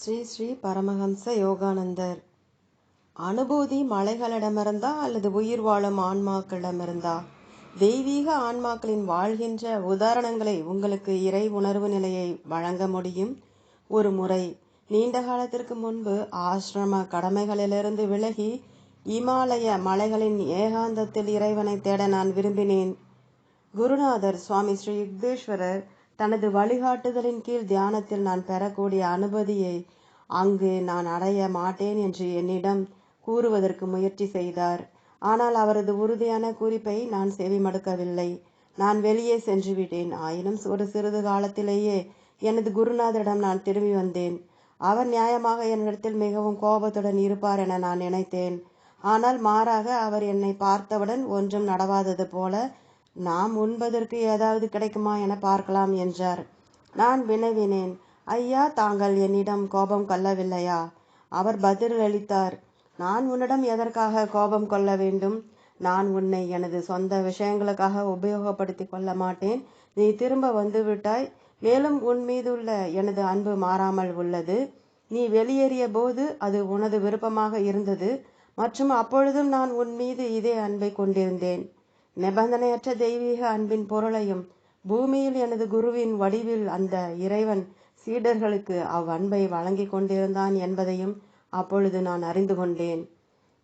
ஸ்ரீ ஸ்ரீ பரமஹம்ச யோகானந்தர். அனுபூதி மலைகளிடமிருந்தா அல்லது உயிர் வாழும் ஆன்மாக்களிடமிருந்தா? தெய்வீக ஆன்மாக்களின் வாழ்கின்ற உதாரணங்களை உங்களுக்கு இறை உணர்வு நிலையை வழங்க முடியும். ஒரு முறை நீண்ட காலத்திற்கு முன்பு ஆசிரம கடமைகளிலிருந்து விலகி இமாலய மலைகளின் ஏகாந்தத்தில் இறைவனை தேட நான் விரும்பினேன். குருநாதர் சுவாமி ஸ்ரீ யுக்தேஸ்வரர் தனது வழிகாட்டுதலின் கீழ் தியானத்தில் நான் பெறக்கூடிய அனுமதியை அங்கு நான் அடைய மாட்டேன் என்று என்னிடம் கூறுவதற்கு முயற்சி செய்தார். ஆனால் அவரது உறுதியான குறிப்பை நான் செவிமடுக்கவில்லை. நான் வெளியே சென்று விட்டேன் ஆயினும் ஒரு சிறிது காலத்திலேயே எனது குருநாதரிடம் நான் திரும்பி வந்தேன். அவர் நியாயமாக என்னிடத்தில் மிகவும் கோபத்துடன் இருப்பார் என நான் நினைத்தேன். ஆனால் மாறாக அவர் என்னை பார்த்தவுடன் ஒன்றும் நடவாதது போல நாம் உண்பதற்கு ஏதாவது கிடைக்குமா என பார்க்கலாம் என்றார். நான் வினவினேன் ஐயா தாங்கள் என்னிடம் கோபம் கொள்ளவில்லையா? அவர் பதிலளித்தார் நான் உன்னிடம் எதற்காக கோபம் கொள்ள வேண்டும்? நான் உன்னை எனது சொந்த விஷயங்களுக்காக உபயோகப்படுத்தி கொள்ள மாட்டேன். நீ திரும்ப வந்துவிட்டாய். மேலும் உன் மீதுள்ள எனது அன்பு மாறாமல் உள்ளது. நீ வெளியேறிய போது அது உனது விருப்பமாக இருந்தது. மற்றும் அப்பொழுதும் நான் உன் மீது இதே அன்பை கொண்டிருந்தேன். நிபந்தனையற்ற தெய்வீக அன்பின் பொருளையும் பூமியில் எனது குருவின் வடிவில் அந்த இறைவன் சீடர்களுக்கு அவ்வன்பை வழங்கி கொண்டிருந்தான் என்பதையும் அப்பொழுது நான் அறிந்து கொண்டேன்.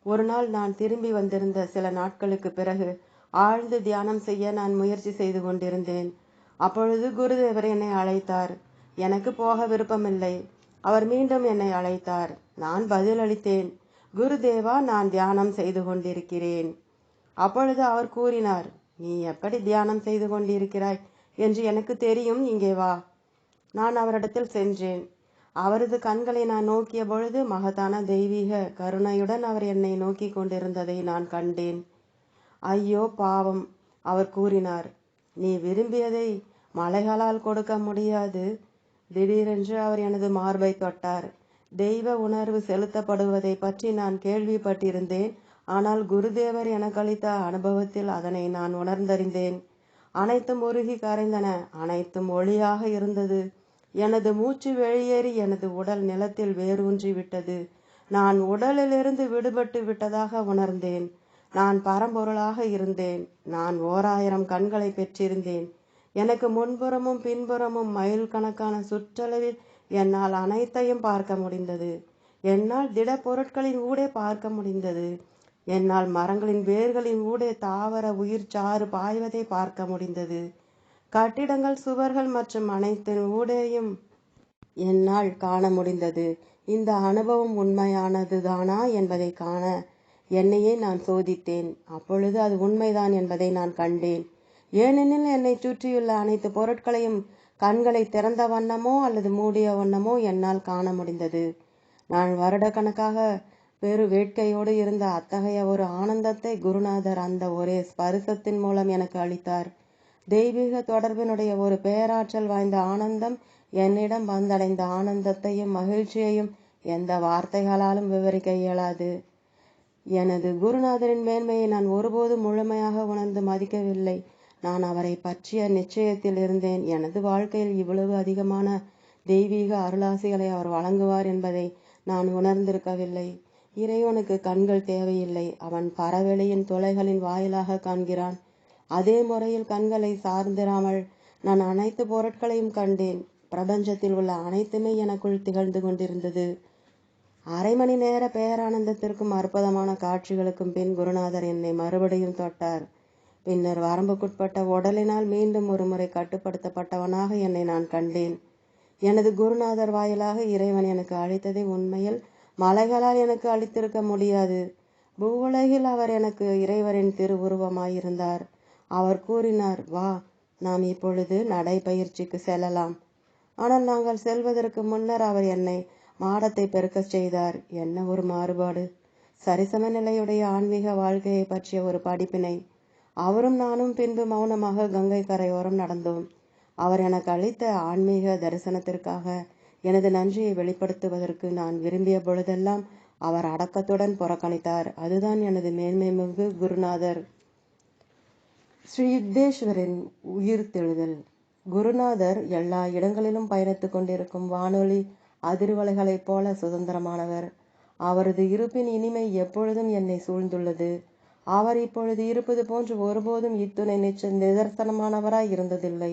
ஒரு நாள் நான் திரும்பி வந்திருந்த சில நாட்களுக்கு பிறகு ஆழ்ந்து தியானம் செய்ய நான் முயற்சி செய்து கொண்டிருந்தேன். அப்பொழுது குருதேவர் என்னை அழைத்தார். எனக்கு போக விருப்பமில்லை. அவர் மீண்டும் என்னை அழைத்தார். நான் பதிலளித்தேன். குருதேவா நான் தியானம் செய்து கொண்டிருக்கிறேன். அப்பொழுது அவர் கூறினார் நீ எப்படி தியானம் செய்து கொண்டிருக்கிறாய்? என்று எனக்கு தெரியும் இங்கே வா. நான் அவரிடத்தில் சென்றேன். அவரது கண்களை நான் நோக்கிய பொழுது மகத்தான தெய்வீக கருணையுடன் அவர் என்னை நோக்கி கொண்டிருந்ததை நான் கண்டேன். ஐயோ பாவம் அவர் கூறினார். நீ விரும்பியதை மலைகளால் கொடுக்க முடியாது. திடீரென்று அவர் எனது மார்பை தொட்டார். தெய்வ உணர்வு செலுத்தப்படுவதை பற்றி நான் கேள்விப்பட்டிருந்தேன். ஆனால் குருதேவர் எனக்கு அளித்த அனுபவத்தில் அதனை நான் உணர்ந்தறிந்தேன். அனைத்தும் உருகி கரைந்தன. அனைத்தும் ஒளியாக இருந்தது. எனது மூச்சு வெளியேறி எனது உடல் நிலத்தில் வேரூன்றி விட்டது. நான் உடலிலிருந்து விடுபட்டு விட்டதாக உணர்ந்தேன். நான் பரம்பொருளாக இருந்தேன். நான் ஓராயிரம் கண்களை பெற்றிருந்தேன். எனக்கு முன்புறமும் பின்புறமும் மைல் கணக்கான சுற்றளவில் என்னால் அனைத்தையும் பார்க்க முடிந்தது. என்னால் திட பொருட்களின் ஊடே பார்க்க முடிந்தது. என்னால் மரங்களின் வேர்களின் ஊடே தாவர உயிர் சாறு பாய்வதை பார்க்க முடிந்தது. கட்டிடங்கள் சுவர்கள் மற்றும் அனைத்தின் ஊடேயும் என்னால் காண முடிந்தது. இந்த அனுபவம் உண்மையானதுதானா என்பதை காண என்னையே நான் சோதித்தேன். அப்பொழுது அது உண்மைதான் என்பதை நான் கண்டேன். ஏனெனில் என்னை சுற்றியுள்ள அனைத்து பொருட்களையும் கண்களை திறந்த வண்ணமோ அல்லது மூடிய வண்ணமோ என்னால் காண முடிந்தது. நான் வருடக்கணக்காக பெரு வேட்கையோடு இருந்த அத்தகைய ஒரு ஆனந்தத்தை குருநாதர் அந்த ஒரே ஸ்பரிசத்தின் மூலம் எனக்கு அளித்தார். தெய்வீக தொடர்பினுடைய ஒரு பேராற்றல் வாய்ந்த ஆனந்தம் என்னிடம் வந்தடைந்த ஆனந்தத்தையும் மகிழ்ச்சியையும் எந்த வார்த்தைகளாலும் விவரிக்க இயலாது. எனது குருநாதரின் மேன்மையை நான் ஒருபோதும் முழுமையாக உணர்ந்து மதிக்கவில்லை. நான் அவரை பற்றிய நிச்சயத்தில் இருந்தேன். எனது வாழ்க்கையில் இவ்வளவு அதிகமான தெய்வீக அருளாசிகளை அவர் வழங்குவார் என்பதை நான் உணர்ந்திருக்கவில்லை. இறைவனுக்கு கண்கள் தேவையில்லை. அவன் பறவெளியின் துளைகளின் வாயிலாக காண்கிறான். அதே முறையில் கண்களை சார்ந்திராமல் நான் அனைத்து பொருட்களையும் கண்டேன். பிரபஞ்சத்தில் உள்ள அனைத்துமே எனக்குள் திகழ்ந்து கொண்டிருந்தது. அரை மணி நேர பேரானந்தத்திற்கும் அற்புதமான காட்சிகளுக்கும் பின் குருநாதர் என்னை மறுபடியும் தொட்டார். பின்னர் வரம்புக்குட்பட்ட உடலினால் மீண்டும் ஒரு முறை கட்டுப்படுத்தப்பட்டவனாக என்னை நான் கண்டேன். எனது குருநாதர் வாயிலாக இறைவன் எனக்கு அழைத்ததே உண்மையில் மலைகளால் எனக்கு அளித்திருக்க முடியாது. பூவுலகில் அவர் எனக்கு இறைவரின் திருவுருவமாயிருந்தார். அவர் கூறினார் வா நாம் இப்பொழுது நடைபயிற்சிக்கு செல்லலாம். ஆனால் நாங்கள் செல்வதற்கு முன்னர் அவர் என்னை மாடத்தை பெருக்கச் செய்தார். என்ன ஒரு மாறுபாடு? சரிசம நிலையுடைய ஆன்மீக வாழ்க்கையை பற்றிய ஒரு படிப்பினை. அவரும் நானும் பின்பு மௌனமாக கங்கை கரையோரம் நடந்தோம். அவர் எனக்கு அளித்த ஆன்மீக தரிசனத்திற்காக எனது நன்றியை வெளிப்படுத்துவதற்கு நான் விரும்பிய பொழுதெல்லாம் அவர் அடக்கத்துடன் புறக்கணித்தார். அதுதான் எனது மேன்மைமிகு குருநாதர். ஸ்ரீ யுக்தேஸ்வரின் உயிர் தெழுதல். குருநாதர் எல்லா இடங்களிலும் பயணித்துக் கொண்டிருக்கும் வானொலி அதிர்வலைகளைப் போல சுதந்திரமானவர். அவரது இருப்பின் இனிமை எப்பொழுதும் என்னை சூழ்ந்துள்ளது. அவர் இப்பொழுது இருப்பது போன்று ஒருபோதும் இத்துணை நிச்ச நிதர்சனமானவராய் இருந்ததில்லை.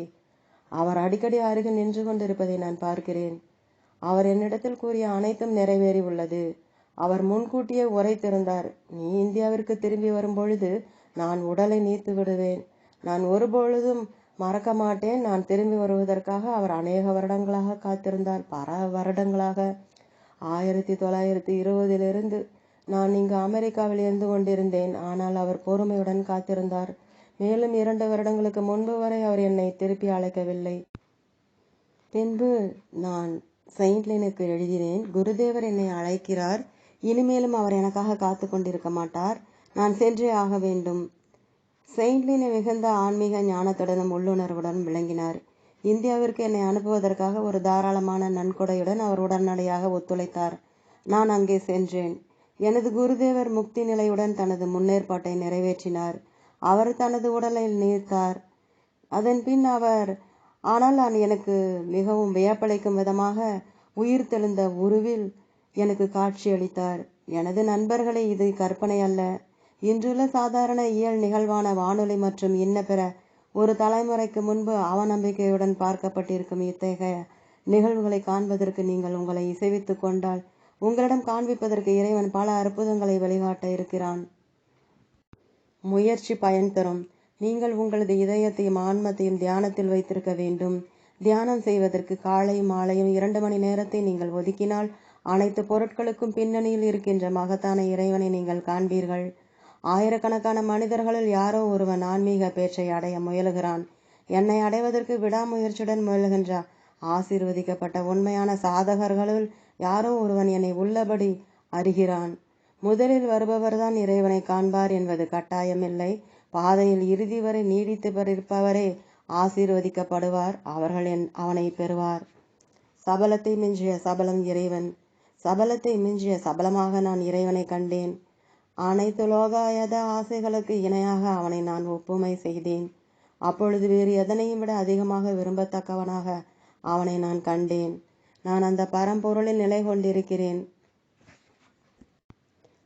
அவர் அடிக்கடி அருகில் நின்று கொண்டிருப்பதை நான் பார்க்கிறேன். அவர் என்னிடத்தில் கூறிய அனைத்தும் நிறைவேறி உள்ளது அவர் முன்கூட்டியே உரைத்திருந்தார் நீ இந்தியாவிற்கு திரும்பி வரும் பொழுது நான் உடலை நீத்து விடுவேன். நான் ஒருபொழுதும் மறக்க மாட்டேன். நான் திரும்பி வருவதற்காக அவர் அநேக வருடங்களாக காத்திருந்தார். பல வருடங்களாக. ஆயிரத்தி தொள்ளாயிரத்தி இருபதிலிருந்து நான் இங்கு அமெரிக்காவில் இருந்து கொண்டிருந்தேன். ஆனால் அவர் பொறுமையுடன் காத்திருந்தார். மேலும் இரண்டு வருடங்களுக்கு முன்பு வரை அவர் என்னை திருப்பி அழைக்கவில்லை. பின்பு நான் செயின்ட்லினுக்கு எழுதினேன் குருதேவர் என்னை அழைக்கிறார் இனிமேலும் அவர் எனக்காக காத்து கொண்டிருக்க மாட்டார் நான் சென்றே ஆக வேண்டும். செயின்ட்லினை மிகுந்த ஆன்மீக ஞானத்துடனும் உள்ளுணர்வுடன் விளங்கினார். இந்தியாவிற்கு என்னை அனுப்புவதற்காக ஒரு தாராளமான நன்கொடையுடன் அவர் உடனடியாக ஒத்துழைத்தார். நான் அங்கே சென்றேன். எனது குருதேவர் முக்தி நிலையுடன் தனது முன்னேற்பாட்டை நிறைவேற்றினார். அவர் தனது உடலை நீர்த்தார் அதன் பின் அவர் ஆனால் நான் எனக்கு மிகவும் வியப்பளிக்கும் விதமாக உயிர் தெழுந்த உருவில் எனக்கு காட்சியளித்தார் எனது நண்பர்களே இது கற்பனை அல்ல. இன்றுள்ள சாதாரண இயல் நிகழ்வான வானொலி மற்றும் இன்ன பிற ஒரு தலைமுறைக்கு முன்பு அவநம்பிக்கையுடன் பார்க்கப்பட்டிருக்கும் இத்தகைய நிகழ்வுகளை காண்பதற்கு நீங்கள் உங்களை இசைவித்துக் கொண்டால் உங்களிடம் காண்பிப்பதற்கு இறைவன் பல அற்புதங்களை வழிகாட்ட இருக்கிறான். முயற்சி பயன் தரும். நீங்கள் உங்களது இதயத்தையும் ஆன்மத்தையும் தியானத்தில் வைத்திருக்க வேண்டும். தியானம் செய்வதற்கு காலையும் மாலையும் இரண்டு மணி நேரத்தை நீங்கள் ஒதுக்கினால் அனைத்து பொருட்களுக்கும் பின்னணியில் இருக்கின்ற மகத்தான இறைவனை நீங்கள் காண்பீர்கள். ஆயிரக்கணக்கான மனிதர்களில் யாரோ ஒருவன் ஆன்மீக பேச்சை அடைய முயலுகிறான். என்னை அடைவதற்கு விடாமுயற்சியுடன் முயல்கின்ற ஆசீர்வதிக்கப்பட்ட உண்மையான சாதகர்களுள் யாரோ ஒருவன் என்னை உள்ளபடி அறிகிறான். முதலில் வருபவர்தான் இறைவனை காண்பார் என்பது கட்டாயமில்லை. பாதையில் இறுதி வரை நீடித்து இருப்பவரே ஆசீர்வதிக்கப்படுவார். அவர்கள் என் அவனை பெறுவார். சபலத்தை மிஞ்சிய சபலம் இறைவன். சபலத்தை மிஞ்சிய சபலமாக நான் இறைவனை கண்டேன். அனைத்து லோகாயத ஆசைகளுக்கு இணையாக அவனை நான் ஒப்புமை செய்தேன். அப்பொழுது வேறு எதனையும் விட அதிகமாக விரும்பத்தக்கவனாக அவனை நான் கண்டேன். நான் அந்த பரம்பொருளில் நிலை கொண்டிருக்கிறேன்.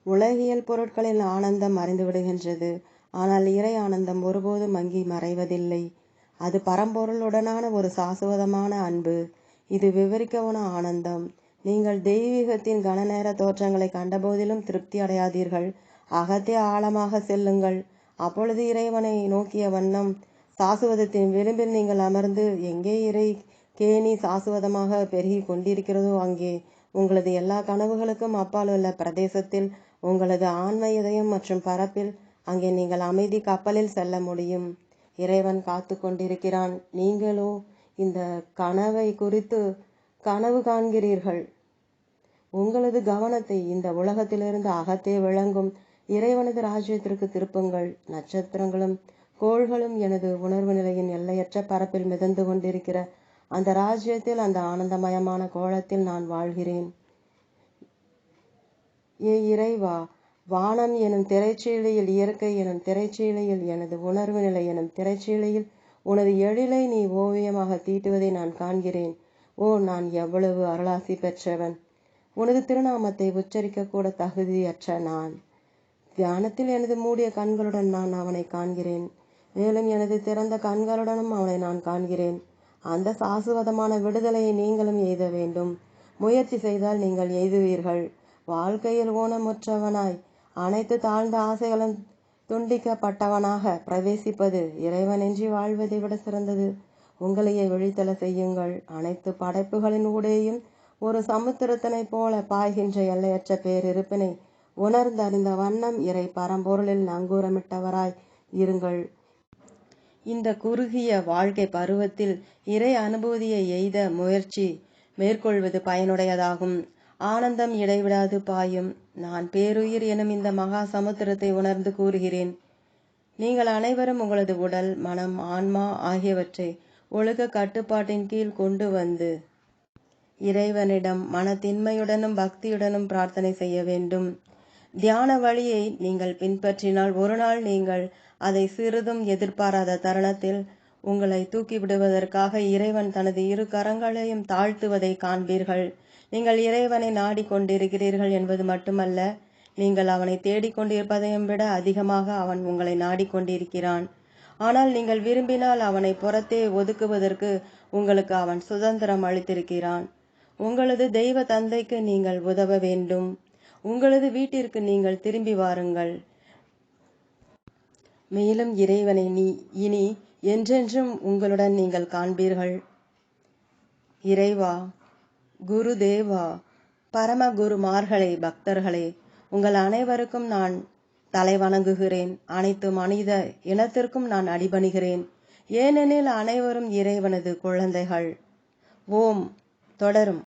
உலகியல் பொருட்களில் ஆனந்தம் அறிந்து விடுகின்றது. ஆனால் இறை ஆனந்தம் ஒருபோதும் மங்கி மறைவதில்லை. அது பரம்பொருளுடனான ஒரு சாசுவதமான அன்பு. இது விவரிக்கவன ஆனந்தம். நீங்கள் தெய்வீகத்தின் கனநேர தோற்றங்களை கண்டபோதிலும் திருப்தி அடையாதீர்கள். அகத்தே ஆழமாக செல்லுங்கள். அப்பொழுது இறைவனை நோக்கிய வண்ணம் சாசுவதத்தின் விளிம்பில் நீங்கள் அமர்ந்து எங்கே இறை கேணி சாசுவதமாக பெருகி கொண்டிருக்கிறதோ அங்கே. உங்களது எல்லா கனவுகளுக்கும் அப்பால் உள்ள பிரதேசத்தில் உங்களது ஆன்ம இதயம் மற்றும் பரப்பில் அங்கே நீங்கள் அமைதி கப்பலில் செல்ல முடியும். இறைவன் காத்து கொண்டிருக்கிறான். நீங்களோ இந்த கனவை குறித்து கனவு காண்கிறீர்கள். உங்களது கவனத்தை இந்த உலகத்திலிருந்து அகத்தே விளங்கும். இறைவனது ராஜ்யத்திற்கு திருப்புங்கள். நட்சத்திரங்களும் கோள்களும் எனது உணர்வு நிலையின் எல்லையற்ற பரப்பில் மிதந்து கொண்டிருக்கிற அந்த ராஜ்யத்தில் அந்த ஆனந்தமயமான கோலத்தில் நான் வாழ்கிறேன். ஏ இறைவா வானம் எனும் திரைச்சீலையில் இயற்கை எனும் திரைச்சீலையில் எனது உணர்வு நிலை எனும் திரைச்சீலையில் உனது எழிலை நீ ஓவியமாக தீட்டுவதை நான் காண்கிறேன். ஓ நான் எவ்வளவு அருளாசி பெற்றவன். உனது திருநாமத்தை உச்சரிக்க கூட தகுதியற்ற நான். தியானத்தில் எனது மூடிய கண்களுடன் நான் அவனை காண்கிறேன். மேலும் எனது திறந்த கண்களுடனும் அவனை நான் காண்கிறேன். அந்த சாசுவதமான விடுதலையை நீங்களும் எய்த வேண்டும். முயற்சி செய்தால் நீங்கள் எய்துவீர்கள். வாழ்க்கையில் ஊனமுற்றவனாய் அனைத்து தாழ்ந்த ஆசைகளும் துண்டிக்கப்பட்டவனாக பிரவேசிப்பது இறைவனின்றி வாழ்வதை விட சிறந்தது. உங்களையே விழித்தல செய்யுங்கள். அனைத்து படைப்புகளின் ஊடேயும் ஒரு சமுத்திரத்தினைப் போல பாய்கின்ற எல்லையற்ற பேரிருப்பினை உணர்ந்தறிந்த வண்ணம் இறை பரம்பொருளில் நங்கூரமிட்டவராய் இருங்கள். இந்த குறுகிய வாழ்க்கை பருவத்தில் இறை அனுபூதியை எய்த முயற்சி மேற்கொள்வது பயனுடையதாகும். ஆனந்தம் இடைவிடாது பாயும். நான் பேருயிர் எனும் இந்த மகா சமுத்திரத்தை உணர்ந்து கூறுகிறேன். நீங்கள் அனைவரும் உங்களது உடல் மனம் ஆன்மா ஆகியவற்றை ஒழுக கட்டுப்பாட்டின் கீழ் கொண்டு வந்து இறைவனிடம் மனத்தின்மையுடனும் பக்தியுடனும் பிரார்த்தனை செய்ய வேண்டும். தியான வழியை நீங்கள் பின்பற்றினால் ஒரு நாள் நீங்கள் அதை சிறிதும் எதிர்பாராத தருணத்தில் உங்களை தூக்கிவிடுவதற்காக இறைவன் தனது இரு கரங்களையும் தாழ்த்துவதை காண்பீர்கள். நீங்கள் இறைவனை நாடிக்கொண்டிருக்கிறீர்கள் என்பது மட்டுமல்ல நீங்கள் அவனை தேடிக்கொண்டிருப்பதையும் விட அதிகமாக அவன் உங்களை நாடிக்கொண்டிருக்கிறான். ஆனால் நீங்கள் விரும்பினால் அவனை புறத்தே ஒதுக்குவதற்கு உங்களுக்கு அவன் சுதந்திரம் அளித்திருக்கிறான். உங்களது தெய்வ தந்தைக்கு நீங்கள் உதவ வேண்டும். உங்களது வீட்டிற்கு நீங்கள் திரும்பி வாருங்கள். மேலும் இறைவனை நீ இனி என்றென்றும் உங்களுடன் நீங்கள் காண்பீர்கள். இறைவா குருதேவா பரமகுருமார்களே பக்தர்களே உங்கள் அனைவருக்கும் நான் தலை வணங்குகிறேன். அனைத்து மனித இனத்திற்கும் நான் அடிபணிகிறேன். ஏனெனில் அனைவரும் இறைவனது குழந்தைகள். ஓம். தொடரும்.